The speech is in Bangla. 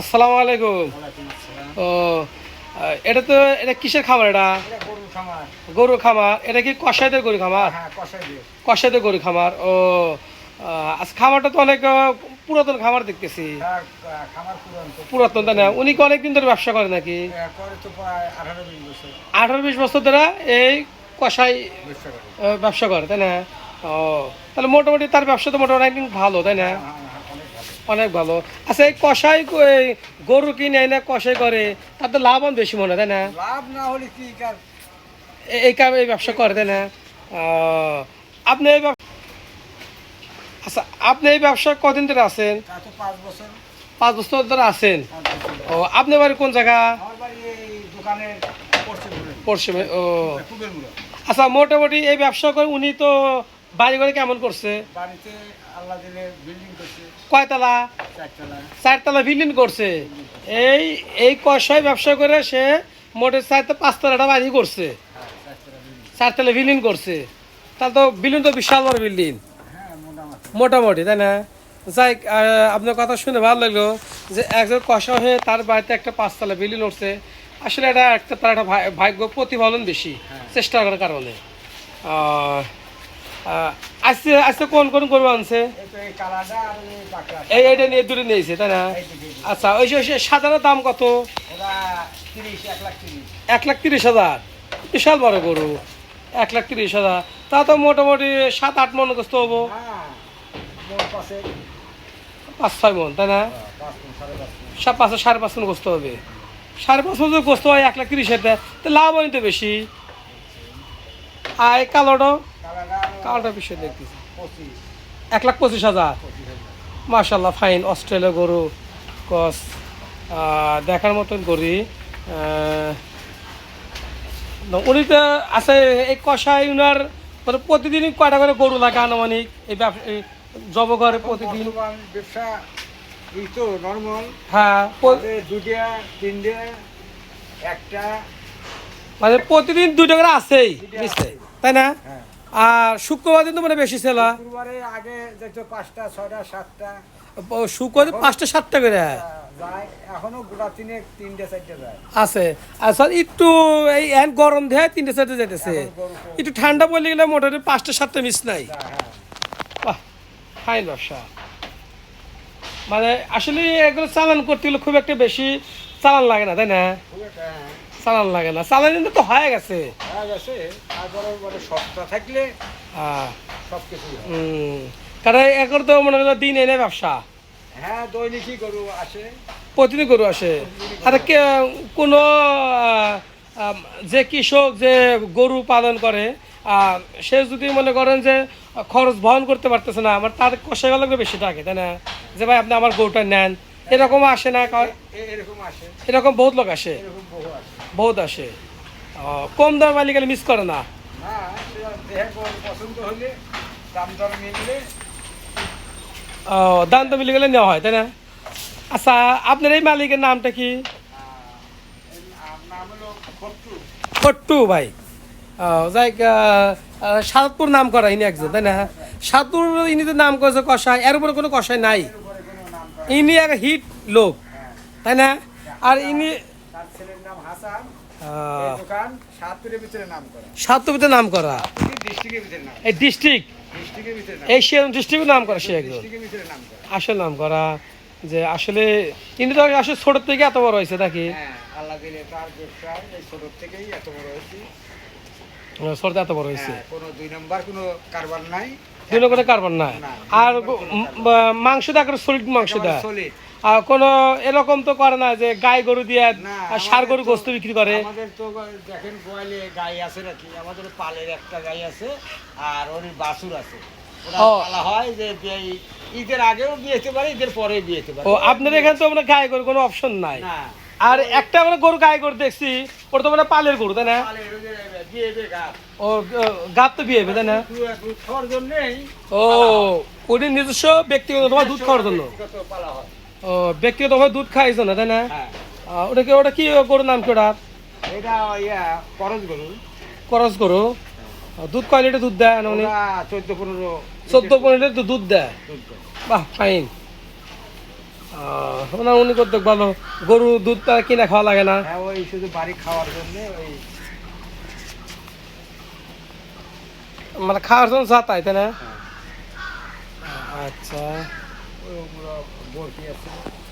আসসালামু আলাইকুম। ও এটা তো এটা কিসের খামার এটা। গরু খামার। এটা কি কষাইদের গরু খামার? হ্যাঁ, কষাই কষাইদের গরু খামার। ও আচ্ছা খামারটা তো অনেক পুরাতন খামার দেখতেছি। তো। পুরাতন। তাই না? উনি অনেকদিন ধরে ব্যবসা করে নাকি? এ, করে তো প্রায় 18 বিশ বছর। আঠারো বিশ বছর ধরে এই কষাই ব্যবসা করে। তাই না? ও তাহলে মোটামুটি তার ব্যবসা তো মোটামুটি অনেকদিন ভালো তাই না? হ্যাঁ, হ্যাঁ, অনেক ভালো। আচ্ছা এই কষাই গরু কিনে না কষাই করে তার তো লাভবান বেশি মনে হয় তাই না? লাভ না হলে কি এই কাম এই ব্যবসা করে তাই না? আপনি এই আচ্ছা আপনি এই ব্যবসা কদিন ধরে আছেন? পাঁচ বছর। ধরে আছেন? ও আপনার বাড়ি কোন জায়গা? পশ্চিমে ও। আচ্ছা মোটামুটি এই ব্যবসা করে উনি তো বাড়ি করে কেমন করছে? বাড়িতে কয়তলা? চারতলা। বিল্ডিং করছে। এই এই কষাই ব্যবসা করে সে মোটে চারটা পাঁচতলাটা বাড়ি করছে। হ্যাঁ চারতলা বিল্ডিং করছে। তাহলে তো বিল্ডিং তো বিশাল বড় বিল্ডিং হ্যাঁ মোটামুটি। তাই না? যাই আপনার কথা শুনে ভালো লাগল যে একজন কষা হয়ে তার বাড়িতে একটা পাঁচতলা বিল্ডিং উঠছে আসলে এটা একটা তার একটা ভাগ্য প্রতিফলন বেশি চেষ্টা করার কারণে। আজকে আজকে কোন কোন গরু আনছে? এই, এইটা নিয়ে দূরে নিয়েছে তাই না? আচ্ছা ওই যে- সাদার দাম কত? এক লাখ তিরিশ হাজার। বিশাল বড় গরু। এক লাখ তিরিশ হাজার। তা তো মোটামুটি সাত, আট মন গোস্ত হব। পাঁচ, ছয় মন, তাই না? পাঁচ, সাড়ে পাঁচ মন গোস্ত হবে। সাড়ে পাঁচ মন গোস্ত হয়, এক লাখ তিরিশ হাজার লাভ হয় তো বেশি। এই কালোটা? কালোটা বেশি দেখতেছি। এক লাখ পঁচিশ হাজার। মার্শাল্লাহ ফাইন অস্ট্রেলিয়া গরু কস দেখার মতন আহ, উনি তো আছে এই কষাই উনার মানে প্রতিদিনই কয়টা করে গরু লাগে আনুমানিক? এই জব করে প্রতিদিন। ব্যবসা এই তো নর্মাল হ্যাঁ দুটা তিনটে একটা। মানে প্রতিদিন দুইটা করে আছেই তাই না? হ্যাঁ। আর শুক্রবার দিন তো মানে বেশি ছিল। শুক্রবারে আগে যেত পাঁচটা ছয়টা সাতটা। শুক্রবার পাঁচটা সাতটা করে? এখনও গোটা তিনে তিনটে চারটে যায়। আছে। আর স্যার একটু এই এন গরম দেয় তিনটে চারটে। একটু ঠান্ডা পড়লে গেলে মোটামুটি পাঁচটা সাতটা মিস নাই। হ্যাঁ বাহ ব্যবসা মানে আসলে এগুলো চালান করতে গেলে খুব একটা বেশি চালান লাগে না তাই না? হ্যাঁ। চালান লাগে না। চালান কিন্তু তো হয়ে গেছে। হয়ে গেছে। তারপরে মানে সস্তা থাকলে হ্যাঁ। সব কারণ এখন তো মনে করো দিন এনে ব্যবসা। হ্যাঁ দৈনিকই গরু আসে। প্রতিদিন গরু আসে। আর কে কোনো যে কৃষক যে গরু পালন করে সে যদি মনে করেন যে খরচ বহন করতে পারতেছে না আমার তার কষে গেলে বেশি থাকে তাই না? যে ভাই আপনি আমার গরুটা নেন এরকম আসে না এরকম আসে। এরকম বহুত লোক আসে। বহুত আসে। কম দাম মালিক মিস করে না। না দেহে পছন্দ হলে দাম দর মিললে। আহ, দাম তো মিলে গেলে নেওয়া হয় তাই না? আচ্ছা আপনার এই মালিকের নামটা কি? ফট্টু ভাই। যাই সাতপুর নাম করা ইনি একজন তাই না? সাতপুর ইনি তো নাম করেছে কষাই এর উপরে কোনো কষাই নাই। ইনি এক হিট লোক তাই না? আর ইনি এই সাতপুরের নাম করা ডিস্ট্রিক্ট? ডিস্ট্রিক্টের নাম করা সে একজন? নাম করা আসল নাম করা যে আসলে তো আসলে ছোট থেকে এত বড় হয়েছে নাকি? হ্যাঁ ছোট এত বড় হয়েছি। হ্যাঁ, কোনো দুই নম্বর কোনো কারবার নাই। দুই আর মাংস দেয় সলিড মাংস দেয়? সলিড আর কোনো এরকম তো করে না যে গাই গরু দিয়ে সার গরু গোস্ত বিক্রি করে। আমাদের তো দেখেন গোয়ালে গাই আছে নাকি? আমাদের পালের একটা গাই আছে আর ওর বাছুর আছে। ওরা ও। পালা হয় যে যে ঈদের আগেও বিয়েতে পারে ঈদের পরে বিয়েতে পারে। ও আপনার এখানে তো আমরা গাই গরু কোনো অপশন নাই। আর একটা আমরা গরু গাই গরু দেখছি ওটা তো মানে পালের গরু তাই না? ও গাত তো বিয়ে তাই না? ও ওটি নিজস্ব ব্যক্তিগত তোমার দুধ খাওয়ার জন্য? ও ব্যক্তিগত ভাবে দুধ খাওয়ার জন্য তাই না? হ্যাঁ। ওটা কি ওটা কি গরুর নাম কি ওটা এটা ইয়া করজ গরু। খরচ গরু। দুধ কয় লিটার দুধ দেয় মানে ওরা চোদ্দ পনেরো চোদ্দ পনেরো লিটার দুধ দেয়? বাহ ফাইন ওনার উনি করতে ভালো। গরু দুধ তার কিনে খাওয়া লাগে না। হ্যাঁ ওই শুধু বাড়ি খাওয়ার জন্য ওই মানে খাওয়ার জন্য যা তাই তাই না? হ্যাঁ, আচ্ছা। o Murat Borgiyas'ın